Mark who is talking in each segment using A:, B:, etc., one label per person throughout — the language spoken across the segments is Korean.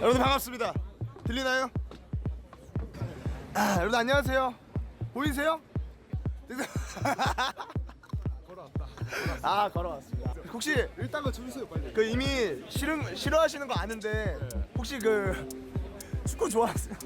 A: 여러분 반갑습니다. 들리나요? 아, 여러분 안녕하세요. 보이세요? 아 걸어왔습니다. 혹시
B: 일단 거 주세요 빨리.
A: 그 이미 싫은 싫어하시는 거 아는데 혹시 그 축구 좋아하세요?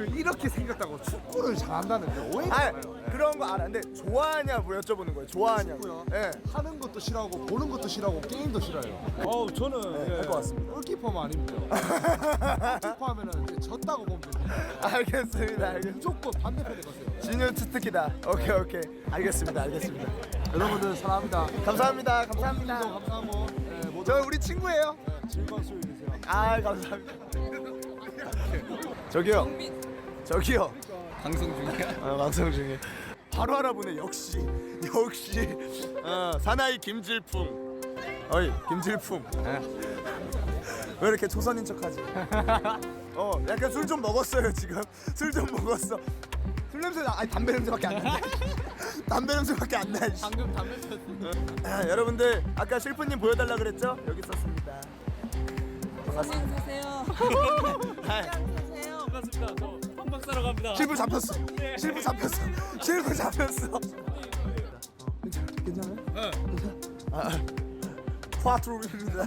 B: 그 이렇게 생겼다고 축구를 잘한다는데 오해가
A: 아
B: 많아요.
A: 그런 거 알아. 근데 좋아하냐고 여쭤보는 거예요. 좋아하냐고. 예.
B: 하는 것도 싫어하고 보는 것도 싫어하고 게임도 싫어요. 어 저는
A: 네, 할것 같습니다.
B: 골키퍼만 아니면 골키퍼 하면은 이제 졌다고 보면 됩니다.
A: 알겠습니다. 알겠습니다.
B: 무조건 반대편에 가세요.
A: 진유 투특기다. 오케이 오케이. 알겠습니다. 알겠습니다.
B: 여러분들 사랑합니다.
A: 감사합니다.
B: 오늘도
A: 감사합니다.
B: 감사하고 네, 모두
A: 저 우리 친구예요.
B: 네, 즐거운 수요일 되세요.
A: 아 감사합니다. 저기요. 저기요.
C: 방송 중이야?
A: 어, 방송 중에 바로 알아보네. 역시 역시 어, 사나이 김질풍. 어이 김질풍. 왜 이렇게 조선인 척하지? 어 약간 술 좀 먹었어요 지금. 술 좀 먹었어. 술 냄새 나. 아니 담배 냄새밖에 안 나. 담배 냄새밖에 안 나. 씨.
C: 방금 담배 폈어.
A: 아, 여러분들 아까 실프님 보여달라 그랬죠? 여기 있었습니다.
D: 안녕 사세요.
A: 아,
D: 사세요.
C: 반갑습니다. 저 싸러 갑니다.
A: 실프 잡혔어. 실프 잡혔어. 실프 잡혔어. 괜찮아요?
C: 네.
A: 아, 파트롤입니다.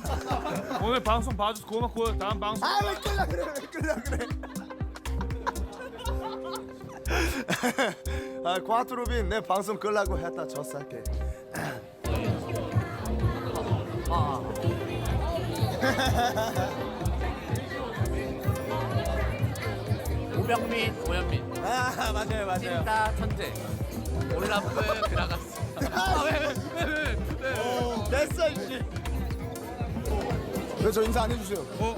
C: 오늘 방송 봐줘서 고맙고 다음 방송
A: 아, 왜 끌려 그래? 왜 끌려 그래? 아, 과트로빈 내 방송 끌라고 했다 졌을게.
E: 오병민, 오현민,
A: 아, 맞아요, 맞아요.
E: 찐따 천재, 올라프 그라가스. 아, 왜, 왜, 왜, 왜, 왜?
A: 됐어, 씨. 왜 저 인사 안 해주세요? 어?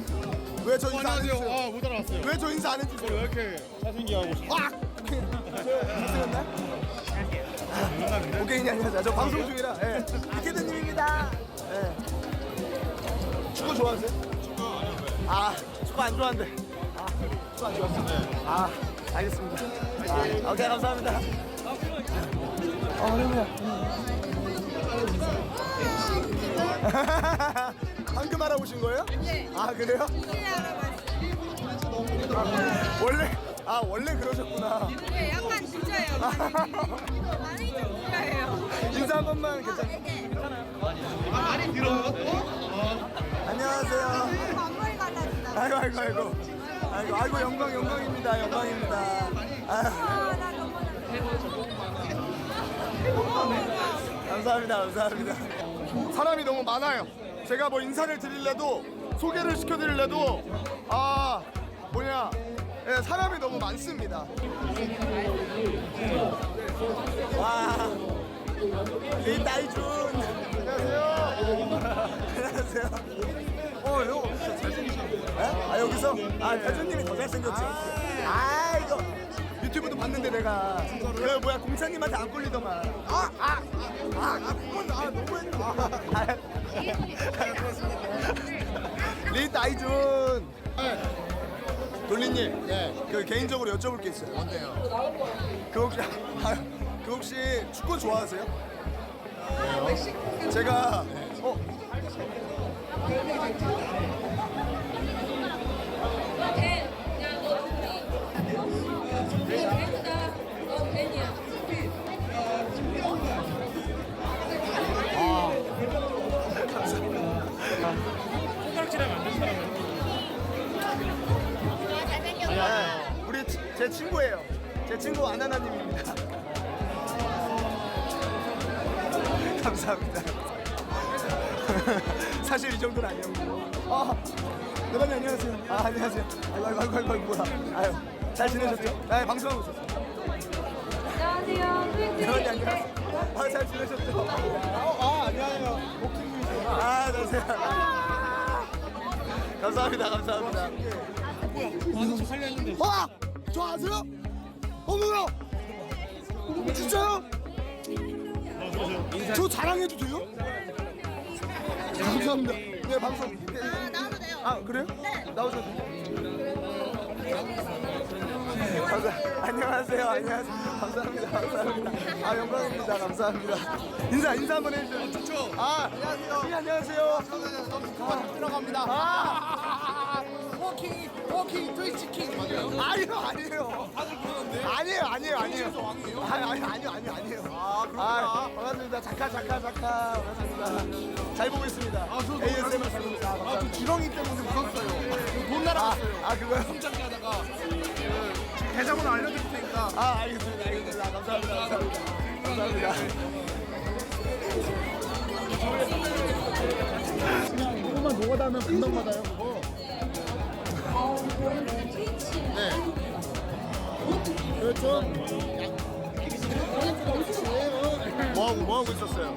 A: 왜 저 인사 안 해주세요?
B: 아 못 알아봤어요.
A: 왜 저 인사 안 해주세요?
B: 왜 이렇게 사생기 하고 싶어?
A: 아! 잘생겼나? 오케이, 안녕하세요. 저 방송 중이라. 예. 이케드님입니다. 예. 축구 좋아하세요? 아, 축구 안 좋아한대. 아, 축구 안 좋아하세요? 아, 알겠습니다. 아, 오케이, 감사합니다. 어, 어려워요. 방금 알아보신 거예요?
D: 네.
A: 아, 그래요?
D: 네.
A: 원래, 아, 원래 그러셨구나.
D: 네, 약간 진짜예요. 많이. 많이 좀 진짜예요.
A: 인사 한 번만 괜찮아요? 많이 들어요? 안녕하세요.
D: 앞머리 갈라진다.
A: 아이고 아이고 아이고 아이고 아이고 영광 영광입니다 영광입니다. 아, 감사합니다 감사합니다. 사람이 너무 많아요. 제가 뭐 인사를 드릴래도 소개를 시켜드릴래도 아 뭐냐 예, 사람이 너무 많습니다. 와 리다이준 안녕하세요. 안녕하세요. 여기서? 아, 대준님이 더 잘생겼지. 아, 이거 유튜브도 봤는데 내가 그 뭐야 공차님한테 안 꼴리더만. 아, 아, 아, 아, 그건 아. 아, 리다이준. 돌리님, 네. 그 개인적으로 여쭤볼 게 있어요. 뭔데요? 그 혹시 아, 그 혹시 축구 좋아하세요? 제가 어 친구예요. 제 친구 아나나님입니다. 감사합니다. 사실 이 정도는 아니었고. 아, 여러분 안녕하세요. 아 안녕하세요. 아이고 아이고 아이고, 아이고 뭐야. 아유 잘 지내셨죠? 네 방송하고 있었어요.
D: 안녕하세요.
A: 여러분 안녕하세요. 아 잘 지내셨죠? 아, 아 안녕하세요. 아 안녕하세요. 아, 감사합니다 감사합니다. 와! 저 아세요? 어머나! 진짜요? 저 자랑해도 돼요? 네, 감사합니다. 네, 방송.
D: 아, 나와도 돼요.
A: 아, 그래요? 네. 나오셔도 돼요. 감사, 안녕하세요. 안녕하세요. 감사합니다. 감사합니다. 아, 영광입니다. 감사합니다. 인사, 인사 한번 해주세요. 아, 안녕하세요. 네, 안녕하세요. 아,
B: 합니다.
A: 아,
B: 워킹 워킹 트위치 킹 맞아요?
A: 아니요, 아니에요.
B: 다들 그러는데.
A: 아니에요, 아니에요, 아니에요.
B: 왕이에요?
A: 아니, 아니, 아니요, 아니요, 아니에요. 아, 그렇구나. 반갑습니다. 작가, 작가, 작가. 반갑습니다. 잘 보고 있습니다.
B: 아, 저도
A: ASMR 잘 보고 있습니다.
B: 아, 저
A: 감사합니다.
B: 지렁이 때문에 웃었어요. 돈
A: 아,
B: 날아갔어요.
A: 아, 그거요?
B: 성장기 하다가 그 계좌번호 알려드릴 테니까.
A: 아, 알겠습니다, 알겠습니다. 감사합니다, 감사합니다. 감사합니다.
B: 조금만 노가다면 금방 받아요, 그거. 네. 그렇죠.
A: 뭐하고, 뭐하고 있었어요?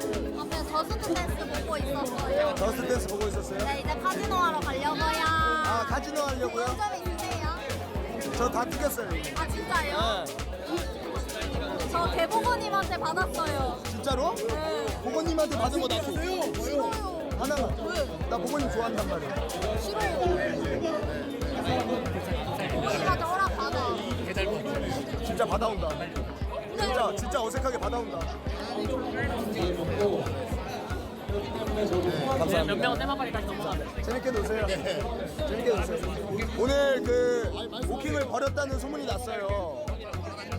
D: 앞에 저수트 댄스 보고 있었어요.
A: 저스트 댄스 보고 있었어요?
D: 네, 이제 카지노 하러 가려고요.
A: 아, 카지노 하려고요?
D: 점 있으세요?
A: 저다 튀겼어요.
D: 아, 진짜요?
A: 네.
D: 저 대보고님한테 받았어요.
A: 진짜로?
D: 네.
A: 보건님한테 받은 거 놔줘.
D: 싫어요.
A: 하나만. 나 보건님 좋아한단 말이야.
D: 싫어요. 우리가 허락 받아.
A: 진짜 받아온다. 진짜, 진짜 어색하게 받아온다. 네, 감사합니다.
E: 몇 명은 테마파리까지 넘어가네.
A: 재밌게 노세요. 재밌게 노세요. 오늘 그 오킹을 버렸다는 소문이 났어요.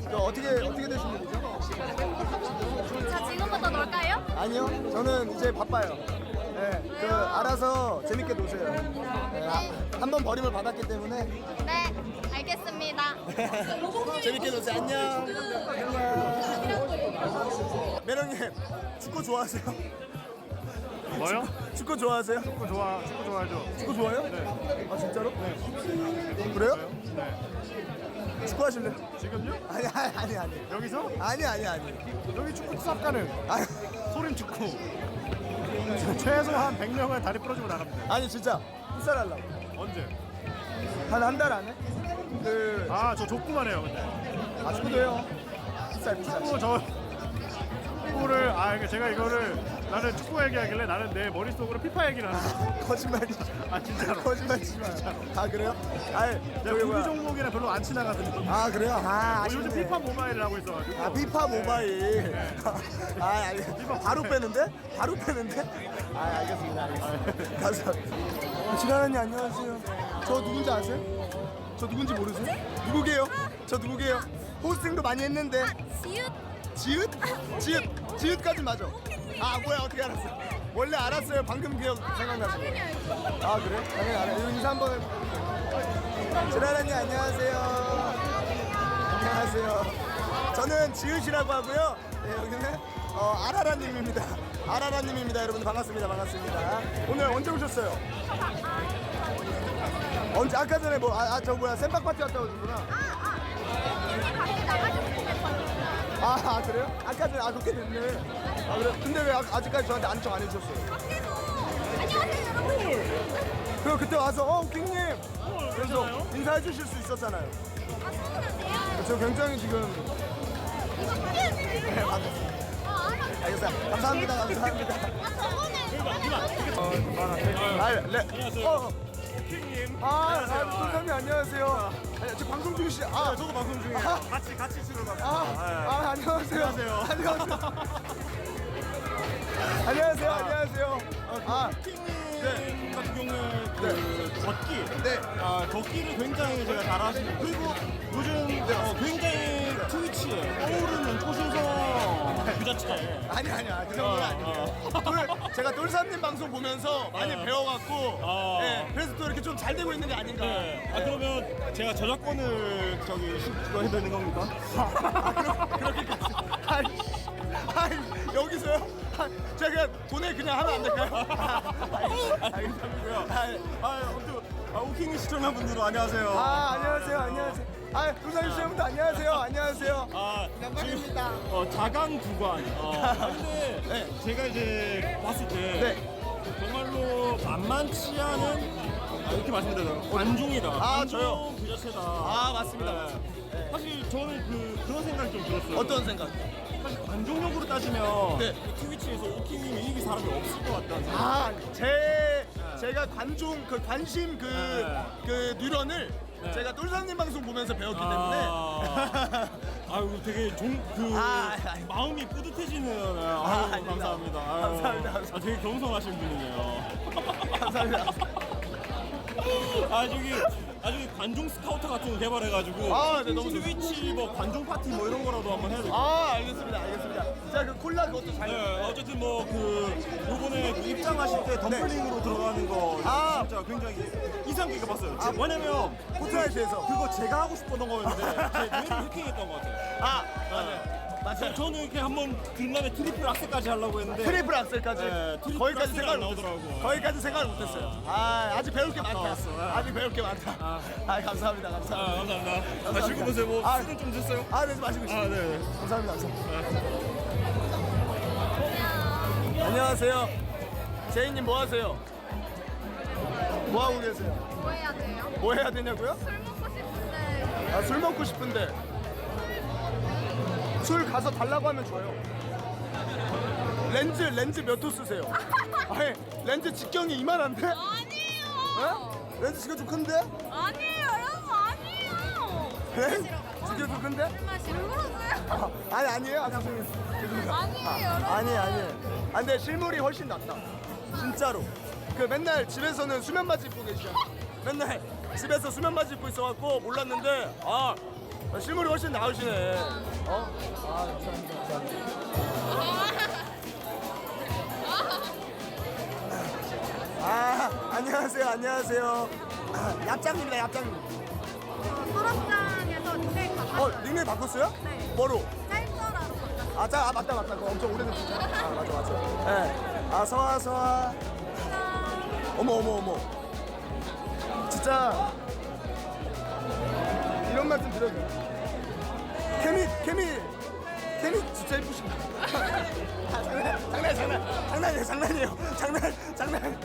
A: 그 어떻게 어떻게 되신 분이죠?
D: 자, 지금부터 놀까요?
A: 아니요, 저는 이제 바빠요. 네, 그 알아서 재밌게 노세요. 네, 한번 버림을 받았기 때문에
D: 네, 알겠습니다.
A: 재밌게 노세요. 안녕. 안녕. 매력님 축구 좋아하세요?
C: 뭐요?
A: 축구 좋아하세요?
C: 축구 좋아, 축구 좋아하죠.
A: 축구 좋아해요? 아 진짜로? 네. 그래요? 네. 축구 하실래?
C: 지금요?
A: 아니 아니 아니 아니
C: 여기서?
A: 아니 아니 아니.
C: 여기 축구 수업 가는
A: 아니,
C: 소림 축구. 최소 한 100명은 다리 부러지고 나갑니다.
A: 아니 진짜 풋살 하려고.
C: 언제?
A: 한 한 달 안에? 그
C: 아, 저 족구만 해요, 근데.
A: 아, 축구도 해요. 풋살 풋살.
C: 축구 저 축구를 아, 제가 이거를 나는 축구 얘기하길래 나는 내 머릿속으로 피파 얘기를 하는 거야.
A: 거짓말이지.
C: 아, 진짜로.
A: 거짓말이지 마. 아 그래요? 아니
C: 내가
A: 저기
C: 구기
A: 뭐야?
C: 종목이랑 별로 안 친하거든 요.
A: 아 그래요? 아
C: 어, 요즘
A: 아쉽네.
C: 피파 모바일을 하고 있어가지고.
A: 아 피파 모바일. 아 아니 바로 빼는데? 바로 빼는데? 아 알겠습니다. 알겠습니다. 감사합니다. 지라라님 안녕하세요. 저 누군지 아세요? 저 누군지 모르세요? 누구게요? 저 누구게요? 호스팅도 많이 했는데
D: 지읒.
A: 지읒? 지읒 지읒까지 맞아. 아 뭐야 어떻게 알았어? 원래 알았어요. 방금 기억 생각나서.
D: 당연히 알죠.
A: 아 그래? 당연히 알아요. 인사 한번 해볼게요. 지라라님 안녕하세요. 안녕하세요. 저는 지읒이라고 하고요. 네, 여기는 어, 아라라님입니다. 아라라님입니다. 여러분 반갑습니다. 반갑습니다. 오늘 언제 오셨어요? 언제 아까 전에 뭐아저 뭐야 샘박 파티 갔다 오셨구나.
D: 밖에 나가지고
A: 아, 아 그래요? 아까 전에 아 그렇게 됐네. 아 그래? 근데 왜 아- 아직까지 저한테 안청 안 해주셨어요?
D: 안녕하세요, 여러분.
A: 그리고 그때 와서 어 킹님 그래서 인사해 주실 수 있었잖아요.
D: 아, 서운하세요?
A: 저 굉장히 지금
D: 이거 네,
A: 네, 맞-
D: 아, 알았어요.
A: 알겠어요. 감사합니다. 감사합니다.
D: 아, 저번에
A: 아, 네. 어, 어.
C: 킹님.
A: 아, 아, 선생님 안녕하세요. 아, 저 방송 중이시. 아,
C: 저도 방송 중이에요.
A: 아.
C: 같이 같이 가요.
A: 아, 아, 안녕하세요.
C: 안녕하세요.
A: 안녕하세요. 안녕하세요. 안녕하세요. 아,
F: 네, 같은 경우는 그 걷기,
A: 네.
F: 아, 걷기를 굉장히 제가 잘하시고 그리고 요즘 어, 굉장히 트위치에 떠오르는 초신성 그 자체.
A: 아니 아니야. 그 정도는 아니에요. 돌, 제가 돌삼님 방송 보면서 많이
F: 어.
A: 배워갖고,
F: 어.
A: 네, 그래서 또 이렇게 좀 잘 되고 있는 게 아닌가.
F: 네. 아 그러면 제가 저작권을 저기 신고 해야 되는 겁니까?
A: 아, 그렇, 그렇게까지. 아이, 아이, 여기서요? 아, 제가 그냥 돈을 그냥 하면 안 될까요?
F: 알겠습니다요.
A: 아,
F: 아, 아무튼 아, 오킹 시청자 분들도 안녕하세요.
A: 아, 안녕하세요. 안녕하세요. 아, 돌삼님 시청자분들 안녕하세요. 안녕하세요.
F: 아,
A: 영광입니다.
F: 어, 자강 구간. 어, 근데
A: 네.
F: 제가 이제 봤을 때
A: 네.
F: 정말로 만만치 않은 아, 이렇게 말씀드려요. 관중이다.
A: 아,
F: 관중
A: 저요?
F: 그 자체다.
A: 아, 맞습니다.
F: 네. 사실 저는 그 그런 생각이 좀 들었어요.
A: 어떤 생각?
F: 사실 관중력으로 따지면
A: 네.
F: 이 트위치에서 오킹님이 이길 사람이 없을 것 같다는 생각.
A: 아, 제 제가 관중 그 관심 그 그
F: 네.
A: 뉴런을
F: 네.
A: 제가 똘사님 방송 보면서 배웠기 때문에
F: 아, 아유 되게 좀그
A: 아, 아니.
F: 마음이 뿌듯해지는 아,
A: 아,
F: 아유,
A: 아닙니다.
F: 감사합니다. 아유,
A: 감사합니다, 감사합니다.
F: 아, 되게 겸손하신 분이네요.
A: 감사합니다.
F: 아 저기 아 저기 관중 스카우터 같은 거 개발해가지고
A: 아, 네, 너무
F: 트위치 뭐 관중 파티 뭐 이런 거라도 한번 해야 돼.
A: 아 알겠습니다 알겠습니다 자 그 콜라 그것도 잘
F: 네, 어쨌든 뭐 그 요번에 그 입장하실 때 덤블링으로 들어가는 거
A: 아.
F: 진짜 굉장히 인상 깊게 봤어요. 왜냐면
A: 포트나이트에서
F: 그거 제가 하고 싶었던 거였는데 제 뇌를 해킹했던 것 같아요.
A: 아 맞아요 맞아요
F: 저는 이렇게 한번 중간에 트리플 악셀까지 하려고 했는데
A: 트리플 악셀까지
F: 네, 트리플
A: 거기까지
F: 악셀이
A: 생각을
F: 안
A: 못했어요
F: 나오더라고.
A: 거기까지 생각을 못했어요 아 아직 배울 게 많다
F: 나왔어. 아.
A: 아직 배울 게 많다 아, 감사합니다
F: 아,
A: 감사합니다
F: 감사합니다. 마시고 보세요. 뭐
A: 아.
F: 술은 좀 드세요.
A: 아, 네, 마시고 있습니다.
F: 아, 네, 네.
A: 감사합니다. 감사합니다. 안녕하세요. 제이님 뭐 하세요? 뭐 하고 계세요?
D: 뭐 해야 돼요?
A: 뭐 해야 되냐고요?
D: 술 먹고 싶은데
A: 아, 술 먹고 싶은데 술 가서 달라고 하면 줘요. 렌즈 렌즈 몇 호 쓰세요? 아니 렌즈 직경이 이만한데?
D: 아니에요
A: 어? 렌즈 직경 좀 큰데?
D: 아니에요 여러분 아니에요
A: 네? 직경 좀 큰데?
D: 술 마시러 그러세요?
A: 아, 아니 아니에요. 아, 죄송해요. 죄송합니다.
D: 아니에요, 여러분.
A: 아니 아니. 아, 근데 실물이 훨씬 낫다. 진짜로. 그 맨날 집에서는 수면 바지 입고 계시잖아. 맨날 집에서 수면 바지 입고 있어갖고 몰랐는데 아 실물이 훨씬 나으시네. 어? 아 감사합니다. 감사합니다. 아 안녕하세요 안녕하세요. 아, 얍장님이다 얍장님.
D: 소락장에서 닉네임
A: 어
D: 바꿨어요
A: 닉네임 바꿨어요?
D: 네.
A: 뭐로?
D: 짤써라로 바꿨어요
A: 아, 자, 아 맞다 맞다. 그거 엄청 오래된 진짜. 아 맞아 맞아. 예. 아 서아 서아. 어머 어머 어머. 진짜 이런 말씀 드려도? 케미 케미 케미 진짜 예쁘신다. 아, 장난 장난 장난 장난이에요 장난이에요 장난 장난 장난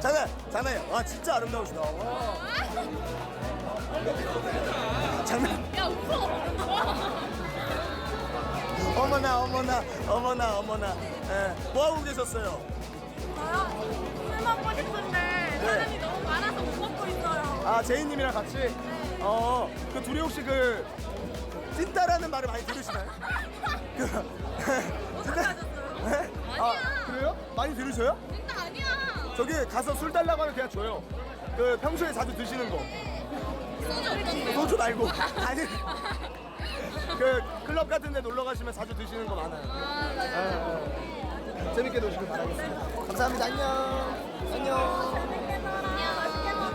A: 장난 장난이에요. 와 진짜 아름다우시다. 와. 장난.
D: 야 웃어
A: 어머나 어머나 어머나 어머나 예. 뭐 하고 계셨어요?
D: 저요? 술 먹고 싶은데 사람이 너무 많아서 못 먹고 있어요
A: 아 제이님이랑 같이 어 그 둘이 혹시 그 찐따라는 말을 많이 들으시나요? 그 찐따 네? 아
D: 아니야.
A: 그래요? 많이 들으셔요?
D: 진짜 아니야
A: 저기 가서 술 달라고 하면 그냥 줘요. 그 평소에 자주 드시는 거
D: 소주
A: 소주 말고 아니 그 클럽 같은 데 놀러 가시면 자주 드시는 거 많아요.
D: 아 맞아요
A: 예, 예. 재밌게 노시길 바라겠습니다. 감사합니다. 안녕. 안녕.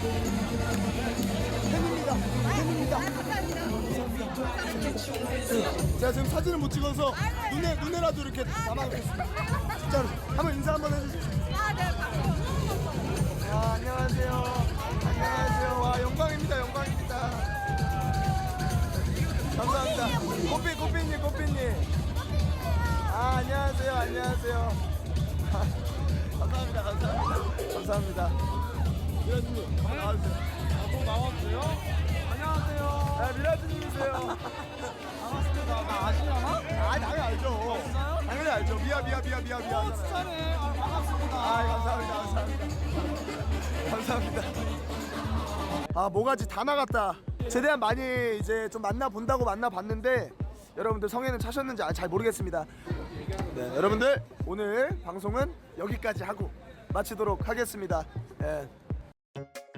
A: 팬입니다. 팬입니다. 제가 지금 사진을 못 찍어서 눈에 눈에라도 이렇게 담아놓겠습니다. 진짜로 한번 인사 한번 해주세요.
D: 아,
A: 안녕하세요. 안녕하세요. 와 영광입니다. 영광입니다. 감사합니다. 꽃피 꽃피님 꽃피님. 아 안녕하세요. 안녕하세요. 감사합니다. 감사합니다. 감사합니다. 미라주님 나와주세요. 또 나왔어요? 안녕하세요. 네, 미라주님이세요. 반갑습니다. 아, 아시려나? 아, 당연히 알죠. 당연히 알죠. 미야, 미야, 미야, 미야, 미야. 오, 진짜네. 아, 반갑습니다. 아, 감사합니다. 감사합니다. 감사합니다. 아, 모가지 다 나갔다. 최대한 많이 이제 좀 만나 본다고 만나 봤는데 여러분들 성에는 차셨는지 아, 잘 모르겠습니다. 네, 여러분들 오늘 방송은 여기까지 하고 마치도록 하겠습니다. 예. you